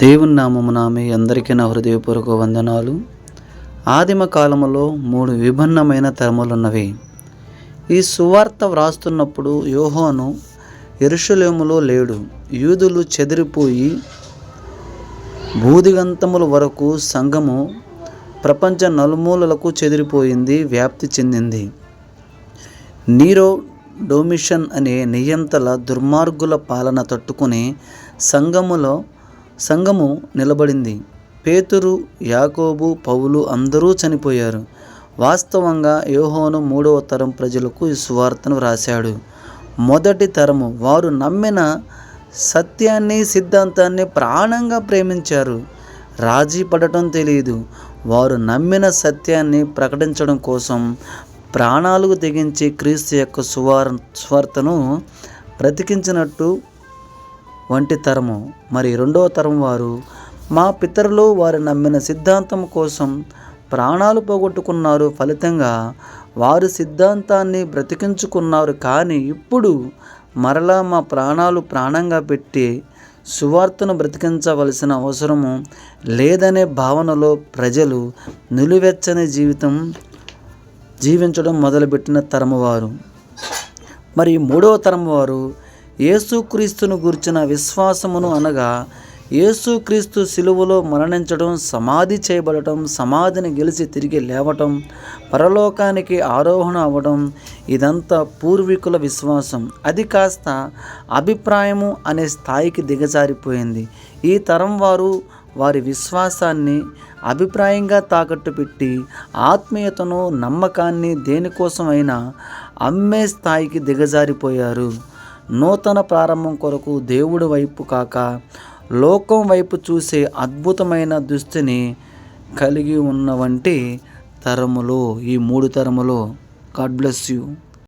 దేవుని నామమున మీ అందరికీ నా హృదయపూర్వక వందనాలు. ఆదిమ కాలములో మూడు విభిన్నమైన తరములున్నవి. ఈ సువార్త వ్రాస్తున్నప్పుడు యోహోను ఎరుషులేములో లేడు. యూదులు చెదిరిపోయి భూదిగంతముల వరకు సంఘము ప్రపంచ నలుమూలలకు చెదిరిపోయింది వ్యాప్తి చెందింది. నీరో డొమిషన్ అనే నియంతల దుర్మార్గుల పాలన తట్టుకుని సంఘములో సంఘము నిలబడింది. పేతురు యాకోబు పౌలు అందరూ చనిపోయారు. వాస్తవంగా యోహోను మూడవ తరం ప్రజలకు ఈ సువార్తను వ్రాశాడు. మొదటి తరము వారు నమ్మిన సత్యాన్ని సిద్ధాంతాన్ని ప్రాణంగా ప్రేమించారు. రాజీ పడటం తెలియదు. వారు నమ్మిన సత్యాన్ని ప్రకటించడం కోసం ప్రాణాలకు తెగించి క్రీస్తు యొక్క సువార్ స్వార్తను బ్రతికించినట్టు వంటి తరము. మరి రెండవ తరం వారు మా పితరులు వారు నమ్మిన సిద్ధాంతం కోసం ప్రాణాలు పోగొట్టుకున్నారు ఫలితంగా వారు సిద్ధాంతాన్ని బ్రతికించుకున్నారు. కానీ ఇప్పుడు మరలా మా ప్రాణాలు ప్రాణంగా పెట్టి సువార్తను బ్రతికించవలసిన అవసరము లేదనే భావనలో ప్రజలు నిలువెచ్చని జీవితం జీవించడం మొదలుపెట్టిన తరము వారు. మరి మూడవ తరం వారు యేసుక్రీస్తును గుర్చిన విశ్వాసమును అనగా యేసుక్రీస్తు సిలువలో మరణించడం సమాధి చేయబడటం సమాధిని గెలిచి తిరిగి లేవటం పరలోకానికి ఆరోహణ అవ్వడం ఇదంతా పూర్వీకుల విశ్వాసం. అది కాస్త అభిప్రాయము అనే స్థాయికి దిగజారిపోయింది. ఈ తరం వారు వారి విశ్వాసాన్ని అభిప్రాయంగా తాకట్టు పెట్టి ఆత్మీయతను నమ్మకాన్ని దేనికోసమైనా అమ్మే స్థాయికి దిగజారిపోయారు. నూతన ప్రారంభం కొరకు దేవుడి వైపు కాక లోకం వైపు చూసే అద్భుతమైన దృష్టిని కలిగి ఉన్న వంటి తరములు ఈ మూడు తరములు. God bless you